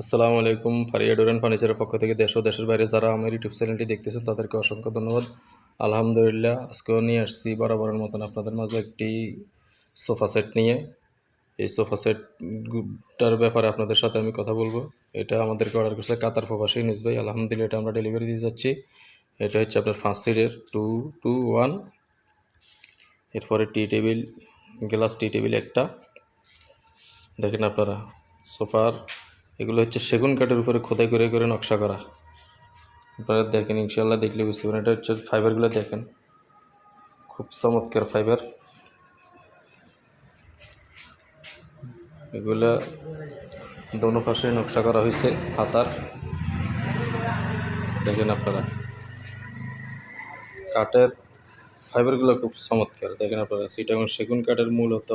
আসসালামু আলাইকুম। ফারিয়া ডোরেন ফার্নিচারের পক্ষ থেকে দেশ ও দেশের বাইরে যারা আমার ইউটিউব চ্যানেলটি দেখতেছেন, তাদেরকে অসংখ্য ধন্যবাদ। আলহামদুলিল্লাহ, আজকেও নিয়ে আসছি বরাবরের মতন আপনাদের মাঝে একটি সোফা সেট নিয়ে। এই সোফা সেটটার ব্যাপারে আপনাদের সাথে আমি কথা বলব। এটা আমাদেরকে অর্ডার করছে কাতার প্রবাসী নিউজ ভাই। আলহামদুলিল্লাহ, এটা আমরা ডেলিভারি দিয়ে যাচ্ছি। এটা হচ্ছে আপনার ফার্স্ট সিটের টু টু, ওয়ান। এরপরে tea table, glass tea table একটা। দেখেন আপনারা, সোফার এগুলো হচ্ছে সেগুন কাঠের উপরে খোদাই করে করে নকশা করা। আপনারা দেখেন ইনশাল্লাহ দেখলে বুঝতে পারেন এটা হচ্ছে ফাইবারগুলো দেখেন। খুব চমৎকার ফাইবার। এগুলা দোনো পাশে নকশা করা হয়েছে হাতার দেখেন আপনারা। কাঠের ফাইবারগুলো খুব চমৎকার। দেখেন আপনারা সিটাগন সেগুন কাঠের মূলত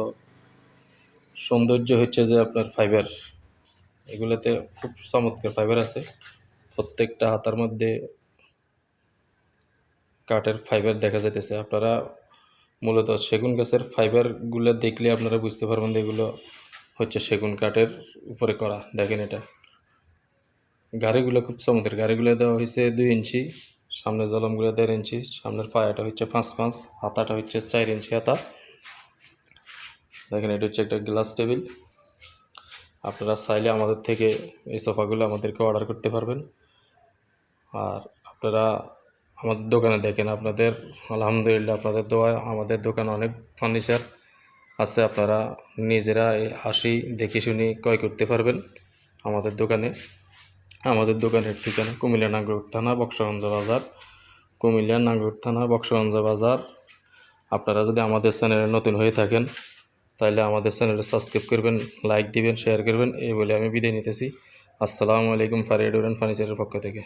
সৌন্দর্য হচ্ছে যে আপনার ফাইবার। এগুলোতে খুব চমৎকার ফাইবার আছে। প্রত্যেকটা হাতার মধ্যে কাঠের ফাইবার দেখা যাইতেছে। আপনারা মূলত সেগুন গাছের ফাইবারগুলো দেখলে আপনারা বুঝতে পারবেন যে এগুলো হচ্ছে সেগুন কাঠের উপরে করা। দেখেন এটা। গাড়িগুলো খুব চমৎকার। গাড়িগুলো দেওয়া হয়েছে দুই ইঞ্চি সামনের জলমগুলো দেড় ইঞ্চি, সামনের পায়াটা হচ্ছে পাঁচ পাঁচ, হাতাটা হচ্ছে চার ইঞ্চি হাতা। দেখেন এটা হচ্ছে একটা গ্লাস টেবিল আপনারা চাইলে আমাদের থেকে এই সোফাগুলো আমাদেরকে অর্ডার করতে পারবেন। আর আপনারা আমাদের দোকানে দেখেন, আপনাদের, আলহামদুলিল্লাহ আপনাদের দোয়ায় আমাদের দোকানে অনেক ফার্নিচার আছে, আপনারা নিজেরা আসি, দেখে শুনে ক্রয় করতে পারবেন আমাদের দোকানে। আমাদের দোকানের ঠিকানা কুমিল্লা নাগর থানা, বক্সগঞ্জ বাজার। কুমিল্লা নাগর থানা, বক্সগঞ্জ বাজার। আপনারা যদি আমাদের চ্যানেলে নতুন হয়ে থাকেন তাহলে আমাদের চ্যানেলে সাবস্ক্রাইব করবেন লাইক দিবেন শেয়ার করবেন, এই বলে আমি বিদায় নিতেছি। আসসালামু আলাইকুম ফারিয়া ফার্নিচারের পক্ষ থেকে।